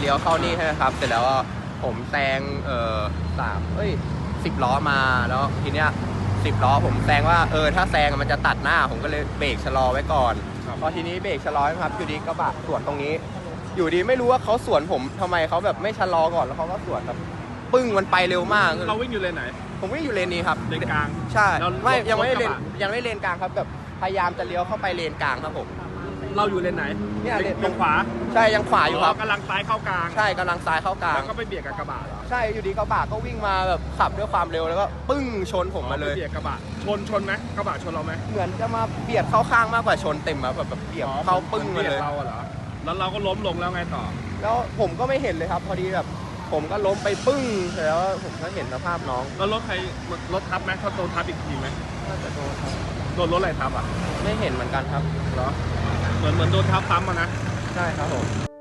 เลี้ยวเข้านี่ใช่ไหมครับ เสร็จแล้วผมแซงเอ่อสามเอ้ยสิบล้อมาแล้วทีเนี้ยสิบล้อผมแซงว่าเออถ้าแซงมันจะตัดหน้าผมก็เลยเบรกชะลอไว้ก่อนครับพอทีนี้เบรกชะลอครับอยู่ดีกระบะสวนตรงนี้ อยู่ดีไม่รู้ว่าเขาสวนผมทำไมเขาแบบไม่ชะลอก่อนแล้วเขาก็สวนแบบปึ้งมันไปเร็วมากเราวิ่งอยู่เลนไหน ผมวิ่งอยู่เลนนี้ครับเลนกลางใช่แล้วไม่รถยังไม่ได้เลนรถกระบะยังไม่เลนกลางครับแบบพยายามจะเลี้ยวเข้าไปเลนกลางครับผม เราอยู่เลนไหนเนี่ยเลน ตรงขวาใช่ยังขวาอยู่ครับ กำลังซ้ายเข้ากลางใช่กำลังซ้ายเข้ากลาง แล้วก็ไปเบียดกับกระบะเหรอใช่อยู่ดีกระบะก็วิ่งมาแบบขับด้วยความเร็วแล้วก็ปึ้งชนผมมาเลย ไปเบียดกระบะชนชนไหมกระบะชนเราไหมเหมือนจะมาเบียดเข้าข้างมากกว่าชนเต็มอะแบบแบบเบียดเข้าปึ้งมาเลย เราอะเหรอแล้วเราก็ล้มลงแล้วไงต่อ แล้วผมก็ไม่เห็นเลยครับ พอดีแบบผมก็ล้มไปปึ้งเสร็จแล้วผมก็เห็นสภาพน้องแล้วรถใครรถทับไหมเขาโดนทับอีกทีไหมน่าจะโดนครับโดนรถอะไรทับอะไม่เห็นเหมือนกันครับ เหรอ เหมือนเหมือนโดนทับซ้ำอะนะ ใช่ครับผม